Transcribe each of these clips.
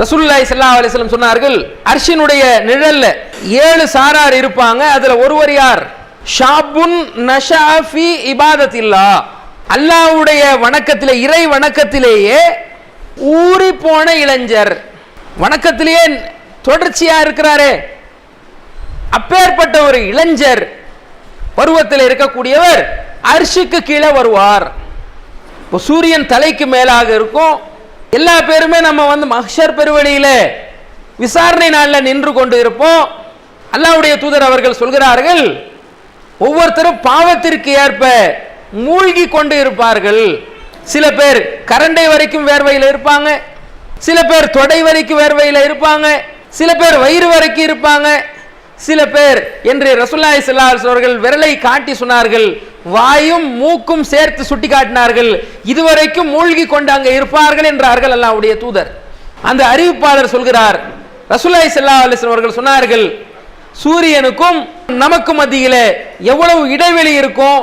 ரசூல்லாய் ஸல்லல்லாஹு அலிஸ்லம் சொன்னார்கள் அர்ஷினுடைய நிழல்ல ஏழு சாரார் இருப்பாங்க அதுல ஒருவர் யார்? ஷாபுன் நஷாஃபி இபாதத்தில்லா. அல்லாஹ்வுடைய வணக்கத்திலே இறை வணக்கத்திலேயே ஊறி போன இளைஞர். வணக்கத்திலேயே தொடர்ச்சியா இருக்கிறாரே. அப்பேற்பட்ட ஒரு இளைஞர் பருவத்தில் இருக்கக்கூடியவர் அரிசிக்கு கீழே வருவார். இப்போ சூரியன் தலைக்கு மேலாக இருக்கும் எல்லா பேருமே நம்ம வந்து மஹர் பெருவழியில் விசாரணை நாளில் நின்று கொண்டு இருப்போம் அல்லாவுடைய தூதர் அவர்கள் சொல்கிறார்கள் ஒவ்வொருத்தரும் பாவத்திற்கு ஏற்ப மூழ்கி கொண்டு இருப்பார்கள். சில பேர் கரண்டை வரைக்கும் வேர்வையில் இருப்பாங்க சில பேர் தொடை வரைக்கும் வேர்வையில் இருப்பாங்க சில பேர் வயிறு வரைக்கும் இருப்பாங்க. சில பேர் என்று ரசுல்லாய் ஸல்லல்லாஹு அவர்கள் விரலை காட்டி சொன்னார்கள் வாயும் மூக்கும் சேர்த்து சுட்டி காட்டினார்கள். இதுவரைக்கும் மூழ்கி கொண்டு அங்கே இருப்பார்கள் என்றார்கள் அல்லாவுடைய தூதர். அந்த அறிவிப்பாளர் சொல்கிறார் ரசூலுல்லாஹி ஸல்லல்லாஹு அவர்கள் சொன்னார்கள் சூரியனுக்கும் நமக்கு மத்தியில் எவ்வளவு இடைவெளி இருக்கும்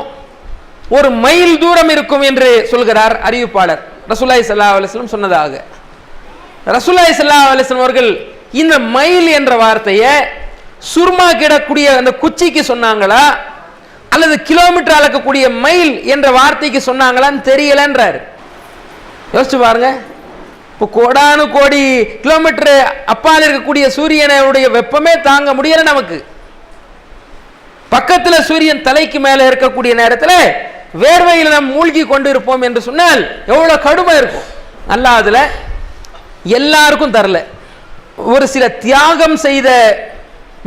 ஒரு மைல் தூரம் இருக்கும் என்று சொல்கிறார் அறிவிப்பாளர். ரசூலுல்லாஹி ஸல்லல்லாஹு அலைஹி சொன்னதாக. ரசூலுல்லாஹி ஸல்லல்லாஹு அலைஹி அவர்கள் இந்த மைல் என்ற வார்த்தையை சுர்மா கிடக்கூடிய அந்த குச்சிக்கு சொன்னாங்களா? அல்லது கிலோமீட்டர் அளக்கக்கூடிய மைல் என்ற வார்த்தைக்கு சொன்னாங்களான்னு தெரியலன்றார். யோசிச்சு பாருங்க. இப்போ கோடானு கோடி கிலோமீட்டர் அப்பால் இருக்கக்கூடிய சூரியனுடைய வெப்பமே தாங்க முடியல நமக்கு. பக்கத்தில் சூரியன் தலைக்கு மேலே இருக்கக்கூடிய நேரத்தில் வேர்வையில் நாம் மூழ்கி கொண்டு இருப்போம் என்று சொன்னால் எவ்வளோ கடுமை இருக்கும். நல்லா அதில் எல்லாருக்கும் தரல. ஒரு சில தியாகம் செய்த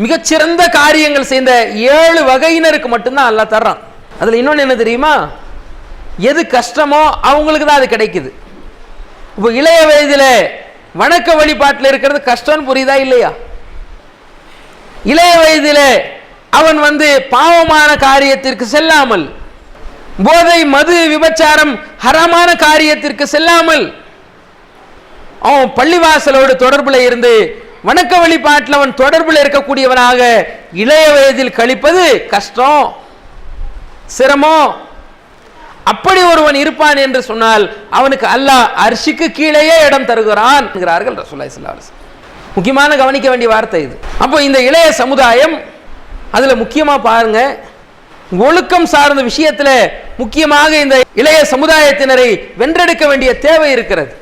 மிகச்சிறந்த காரியங்கள் செய்த ஏழு வகையினருக்கு மட்டும்தான் அல்லா தர்றான். அதுல இன்னொன்னு என்ன தெரியுமா? எது கஷ்டமோ அவங்களுக்கு தான் அது கிடைக்குது. இப்போ இளைய வயதில் வணக்க வழிபாட்டில் இருக்கிறது கஷ்டம்னு புரியுதா இல்லையா? இளைய வயதிலே அவன் வந்து பாவமான காரியத்திற்கு செல்லாமல் போதை மது விபச்சாரம் ஹரமான காரியத்திற்கு செல்லாமல் அவன் பள்ளிவாசலோடு தொடர்புல இருந்து வணக்க வழிபாட்டில் அவன் தொடர்பில் இருக்கக்கூடியவனாக இளைய வயதில் கழிப்பது கஷ்டம் சிரமம். அப்படி ஒருவன் இருப்பான் என்று சொன்னால் அவனுக்கு அல்லாஹ் அரிசிக்கு கீழேயே இடம் தருகிறான் என்கிறார்கள் ரசூலுல்லாஹி ஸல்லல்லாஹு முக்கியமான கவனிக்க வேண்டிய வார்த்தை இது. அப்போ இந்த இளைய சமுதாயம் அதில் முக்கியமாக பாருங்க. ஒழுக்கம் சார்ந்த விஷயத்துல முக்கியமாக இந்த இளைய சமுதாயத்தினரை வென்றெடுக்க வேண்டிய தேவை இருக்கிறது.